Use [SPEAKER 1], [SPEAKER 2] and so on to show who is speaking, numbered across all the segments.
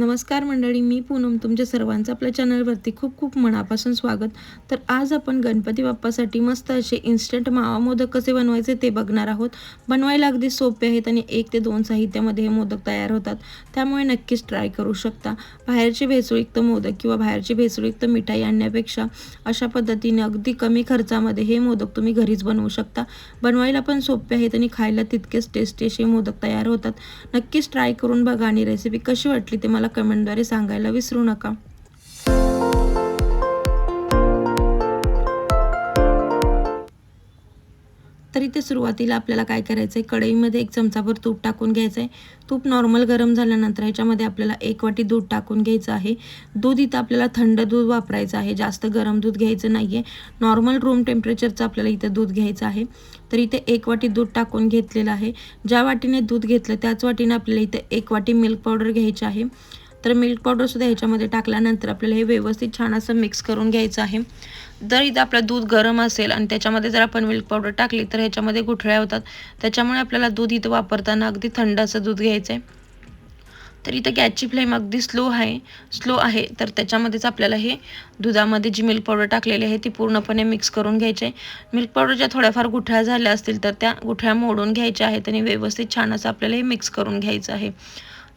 [SPEAKER 1] नमस्कार मंडळी मी पूनम. तुमच्या सर्वांचं आपल्या चॅनलवरती खूप खूप मनापासून स्वागत. तर आज आपण गणपती बाप्पासाठी मस्त असे इन्स्टंट मावा मोदक कसे बनवायचे ते बघणार आहोत. बनवायला अगदी सोपे आहेत आणि एक ते दोन साहित्यामध्ये हे मोदक तयार होतात. त्यामुळे नक्कीच ट्राय करू शकता. बाहेरचे भेसळयुक्त मोदक किंवा बाहेरची भेसळयुक्त मिठाई आणण्यापेक्षा अशा पद्धतीने अगदी कमी खर्चामध्ये हे मोदक तुम्ही घरीच बनवू शकता. बनवायला पण सोपे आहेत आणि खायला तितकेच टेस्टी असे मोदक तयार होतात. नक्कीच ट्राय करून बघा आणि रेसिपी कशी वाटली ते मला कमेंटद्वारे सांगायला विसरू नका. तर इथे सुरुवातीला आपल्याला काय करायचं आहे कढईमध्ये एक चमचाभर तूप टाकून घ्यायचं आहे तूप नॉर्मल गरम झाल्यानंतर ह्याच्यामध्ये आपल्याला एक वाटी दूध टाकून घ्यायचं आहे. दूध इथं आपल्याला थंड दूध वापरायचं आहे जास्त गरम दूध घ्यायचं नाही आहे नॉर्मल रूम टेम्परेचरचं आपल्याला इथं दूध घ्यायचं आहे. तर इथे एक वाटी दूध टाकून घेतलेलं आहे. ज्या वाटीने दूध घेतलं त्याच वाटीने आपल्याला इथे एक वाटी मिल्क पावडर घ्यायची आहे. तर मिल्क पावडरसुद्धा ह्याच्यामध्ये टाकल्यानंतर आपल्याला हे व्यवस्थित छान असं मिक्स करून घ्यायचं आहे. जर इथं आपलं दूध गरम असेल आणि त्याच्यामध्ये जर आपण मिल्क पावडर टाकली तर ह्याच्यामध्ये गुठळ्या होतात. त्याच्यामुळे आपल्याला दूध इथं वापरताना अगदी थंड असं दूध घ्यायचं आहे तर इथं गॅसची फ्लेम अगदी स्लो आहे स्लो आहे. तर त्याच्यामध्येच आपल्याला हे दुधामध्ये जी मिल्क पावडर टाकलेली आहे ती पूर्णपणे मिक्स करून घ्यायची आहे. मिल्क पावडरच्या थोड्याफार गुठळ्या झाल्या असतील तर त्या गुठळ्या मोडून घ्यायच्या आहेत आणि व्यवस्थित छान असं आपल्याला हे मिक्स करून घ्यायचं आहे.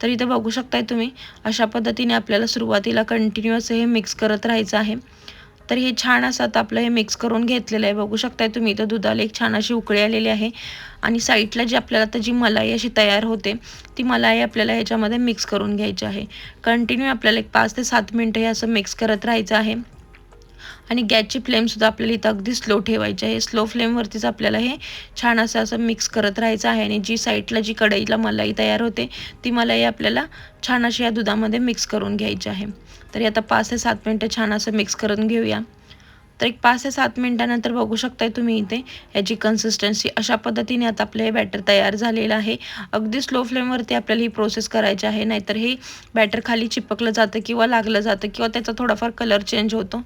[SPEAKER 1] तर इथं बघू शकताय तुम्ही अशा पद्धतीने आपल्याला सुरुवातीला कंटिन्युअस हे मिक्स करत राहायचं आहे. तर हे छान असं आता आपलं हे मिक्स करून घेतलेलं आहे. बघू शकताय तुम्ही इथं दुधाला एक छान अशी उकळी आलेली आहे. आणि साईडला जी आपल्याला आता जी मलाई अशी तयार होते ती मलाई आपल्याला ह्याच्यामध्ये मिक्स करून घ्यायची आहे. कंटिन्यू आपल्याला एक पाच ते सात मिनटं हे असं मिक्स करत राहायचं आहे. आणि गॅसची फ्लेमसुद्धा आपल्याला इथं अगदी स्लो ठेवायची आहे. स्लो फ्लेमवरतीच आपल्याला हे छान असं असं मिक्स करत राहायचं आहे आणि जी साईडला जी कढईला मलाई तयार होते ती मलाई आपल्याला छान अशी या दुधामध्ये मिक्स करून घ्यायची आहे. तरी आता पाच ते सात मिनटं छान असं मिक्स करून घेऊया. तर एक पाच ते सात मिनटानंतर बघू शकताय तुम्ही इथे. याची कन्सिस्टन्सी अशा पद्धतीने आता आपलं हे बॅटर तयार झालेलं आहे. अगदी स्लो फ्लेमवरती आपल्याला ही प्रोसेस करायची आहे. नाहीतर हे बॅटर खाली चिपकलं जातं किंवा लागलं जातं किंवा त्याचा थोडाफार कलर चेंज होतो.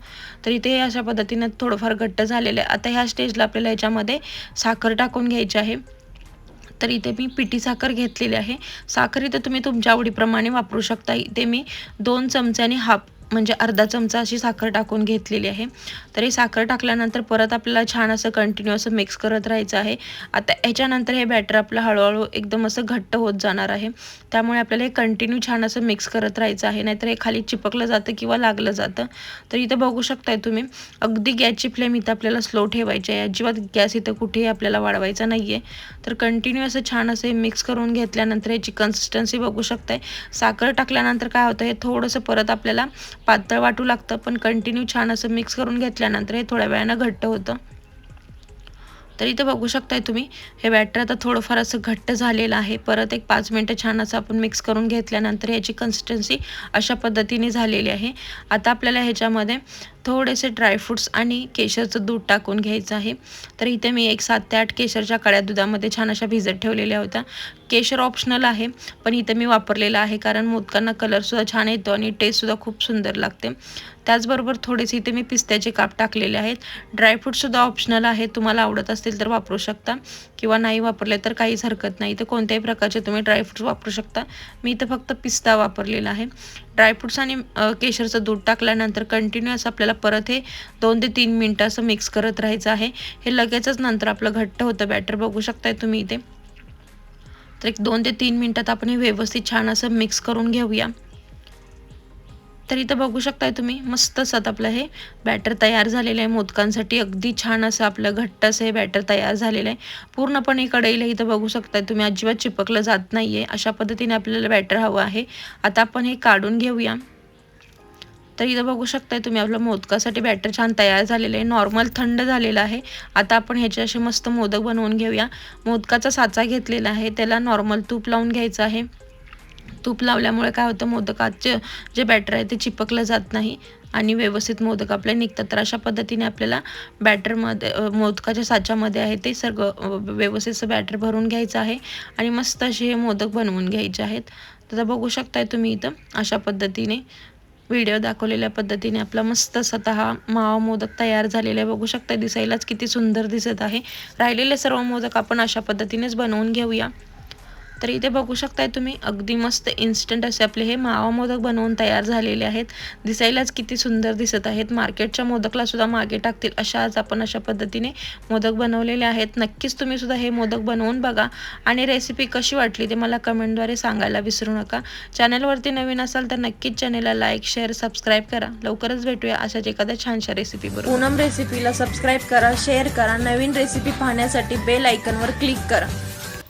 [SPEAKER 1] तर इथे हे अशा पद्धतीने थोडंफार घट्ट झालेलं आहे. आता ह्या स्टेजला आपल्याला याच्यामध्ये साखर टाकून घ्यायची आहे. तर इथे मी पिठी साखर घेतलेली आहे. साखर इथे तुम्ही तुमच्या आवडीप्रमाणे वापरू शकता इथे मी दोन चमचे हाफ म्हणजे अर्धा चमचा अशी साखर टाकून घेतलेली आहे. तर हे साखर टाकल्यानंतर परत आपल्याला छान असं कंटिन्यू असं मिक्स करत राहायचं आहे. आता ह्याच्यानंतर हे बॅटर आपलं हळूहळू एकदम असं घट्ट होत जाणार आहे. त्यामुळे आपल्याला हे कंटिन्यू छान असं मिक्स करत राहायचं आहे. नाहीतर हे खाली चिपकलं जातं किंवा लागलं जातं. तर इथं बघू शकताय तुम्ही अगदी गॅसची फ्लेम इथं आपल्याला स्लो ठेवायची आहे. अजिबात गॅस इथं कुठेही आपल्याला वाढवायचा नाही आहे तर कंटिन्यू असं छान असं मिक्स करून घेतल्यानंतर ह्याची कन्सिस्टन्सी बघू शकताय. साखर टाकल्यानंतर काय होतं हे थोडंसं परत आपल्याला पातळ वाटू लागतं पण कंटिन्यू छान असं मिक्स करून घेतल्यानंतर हे थोड्या वेळानं घट्ट होतं. तर इथं बघू शकताय तुम्ही. हे बॅटर आता थोडंफार असं घट्ट झालेलं आहे. परत एक पाच मिनटं छान असं आपण मिक्स करून घेतल्यानंतर ह्याची कन्सिस्टन्सी अशा पद्धतीने झालेली आहे. आता आपल्याला ह्याच्यामध्ये थोडेसे ड्रायफ्रूट्स आणि केशरचं दूध टाकून घ्यायचं आहे. तर इथे मी एक सात ते आठ केशरच्या कळ्या दुधामध्ये छान अशा भिजत ठेवलेल्या होत्या. केशर ऑप्शनल आहे पण इथं मी वापरलेलं आहे कारण मोदकांना कलरसुद्धा छान येतो आणि टेस्टसुद्धा खूप सुंदर लागते. त्याचबरोबर थोडेसे इथे मी पिस्त्याचे काप टाकलेले आहेत. ड्रायफ्रूटसुद्धा ऑप्शनल आहे तुम्हाला आवडत असतील तर वापरू शकता. किंवा नाही वापरले तर काहीच हरकत नाही. तर कोणत्याही प्रकारचे तुम्ही ड्रायफ्रूट्स वापरू शकता. मी इथं फक्त पिस्ता वापरलेला आहे. ड्रायफ्रूट्स आणि केशरचं दूध टाकल्यानंतर कंटिन्युअस आपल्याला परत हे दोन ते तीन मिनटं असं मिक्स करत राहायचं आहे. हे लगेचच नंतर आपलं घट्ट होतं. बॅटर बघू शकताय तुम्ही इथे. तर एक दोन ते तीन मिनटात आपण हे व्यवस्थित छान असं मिक्स करून घेऊया. तर इथं बघू शकताय तुम्ही मस्त असत आपलं हे बॅटर तयार झालेलं आहे मोदकांसाठी. अगदी छान असं आपलं घट्ट असं हे बॅटर तयार झालेलं आहे. पूर्णपणे कढईला इथं बघू शकताय तुम्ही अजिबात चिपकलं जात नाही आहे अशा पद्धतीने आपल्याला बॅटर हवं आहे. आता आपण हे काढून घेऊया. तर इथं बघू शकताय तुम्ही आपलं मोदकासाठी बॅटर छान तयार झालेलं आहे. नॉर्मल थंड झालेलं आहे. आता आपण ह्याचे असे मस्त मोदक बनवून घेऊया. मोदकाचा साचा घेतलेला आहे. त्याला नॉर्मल तूप लावून घ्यायचं आहे. तूप लावल्यामुळे काय होतं मोदकाचं जे बॅटर आहे ते चिपकलं जात नाही आणि व्यवस्थित मोदक आपले निघतात. तर अशा पद्धतीने आपल्याला बॅटरमध्ये मोदकाच्या साच्यामध्ये आहे ते सगळं व्यवस्थित बॅटर भरून घ्यायचं आहे आणि मस्त असे हे मोदक बनवून घ्यायचे आहेत. तर बघू शकताय तुम्ही इथं अशा पद्धतीने व्हिडिओ दाखवलेल्या पद्धतीने आपला मस्त स्वतः मावा मोदक तयार झालेला आहे. बघू शकता दिसायलाच किती सुंदर दिसत आहे. राहिलेले सर्व मोदक आपण अशा पद्धतीनेच बनवून घेऊया. तर इथे बघू शकताय तुम्ही अगदी मस्त इन्स्टंट असे आपले हे मावा मोदक बनवून तयार झालेले आहेत. दिसायलाच किती सुंदर दिसत आहेत. मार्केटच्या मोदकला सुद्धा मागे टाकतील अशा आज आपण अशा पद्धतीने मोदक बनवलेले आहेत. नक्कीच तुम्ही सुद्धा हे मोदक बनवून बघा. आणि रेसिपी कशी वाटली ते मला कमेंटद्वारे सांगायला विसरू नका. चॅनलवरती नवीन असाल तर नक्कीच चॅनलला लाईक शेअर सबस्क्राईब करा. लवकरच भेटूया अशाच एखाद्या छानशा रेसिपी बरोबर.
[SPEAKER 2] पूनम रेसिपीला सबस्क्राईब करा शेअर करा. नवीन रेसिपी पाहण्यासाठी बेल आयकनवर क्लिक करा.